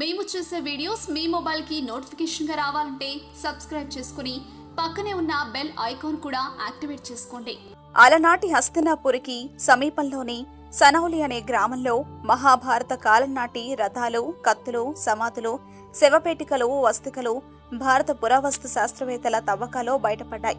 మేము చేసే వీడియోస్ మీ మొబైల్కి నోటిఫికేషన్గా రావాలంటే సబ్స్క్రైబ్ చేసుకుని పక్కనే ఉన్న బెల్ ఐకాన్ కూడా యాక్టివేట్ చేసుకోండి. అలనాటి హస్తినాపురికి సమీపంలోని సనౌలి అనే గ్రామంలో మహాభారత కాలం నాటి రథాలు కత్తులు సమాధులు శవపేటికలు వస్తికలు భారత పురావస్తు శాస్త్రవేత్తల తవ్వకాలో బయటపడ్డాయి.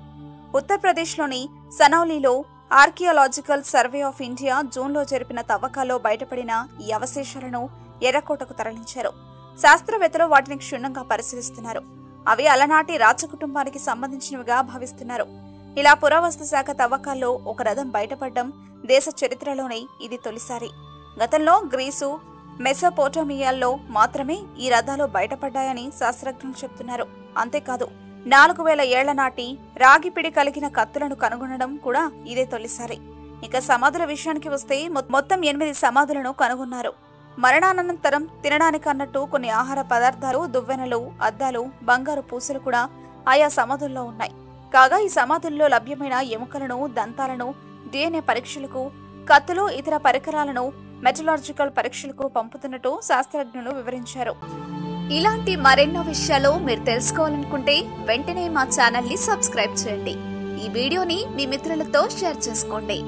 ఉత్తరప్రదేశ్లోని సనౌలిలో ఆర్కియాలజికల్ సర్వే ఆఫ్ ఇండియా జూన్లో జరిపిన తవ్వకాల్లో బయటపడిన ఈ అవశేషాలను ఎర్రకోటకు తరలించారు. శాస్త్రవేత్తలు వాటిని క్షుణ్ణంగా పరిశీలిస్తున్నారు. అవి అలనాటి రాజకుటుంబానికి సంబంధించినవిగా భావిస్తున్నారు. ఇలా పురావస్తు శాఖ తవ్వకాల్లో ఒక రథం బయటపడడం దేశ చరిత్రలోనే ఇది తొలిసారి. గతంలో గ్రీసు మెసపోటోమియాల్లో మాత్రమే ఈ రథాలు బయటపడ్డాయని శాస్త్రజ్ఞులు చెప్తున్నారు. అంతేకాదు నాలుగు వేల ఏళ్ళ నాటి రాగిపిడి కలిగిన కత్తులను కనుగొనడం కూడా ఇదే తొలిసారి. ఇక సమాధుల విషయానికి వస్తే మొత్తం ఎనిమిది సమాధులను కనుగొన్నారు. మరణానంతరం తినడానికి అన్నట్టు కొన్ని ఆహార పదార్థాలు దువ్వెనలు అద్దాలు బంగారు పూసలు కూడా ఆయా సమాధుల్లో ఉన్నాయి. కాగా ఈ సమాధుల్లో లభ్యమైన ఎముకలను దంతాలను డిఎన్ఏ పరీక్షలకు కత్తులు ఇతర పరికరాలను మెటలాజికల్ పరీక్షలకు పంపుతున్నట్టు శాస్త్రజ్ఞులు వివరించారు. ఇలాంటి మరెన్నో విషయాలు మీరు తెలుసుకోవాలనుకుంటే వెంటనే మా ఛానల్ని సబ్స్క్రైబ్ చేయండి. ఈ వీడియోని మీ మిత్రులతో షేర్ చేసుకోండి.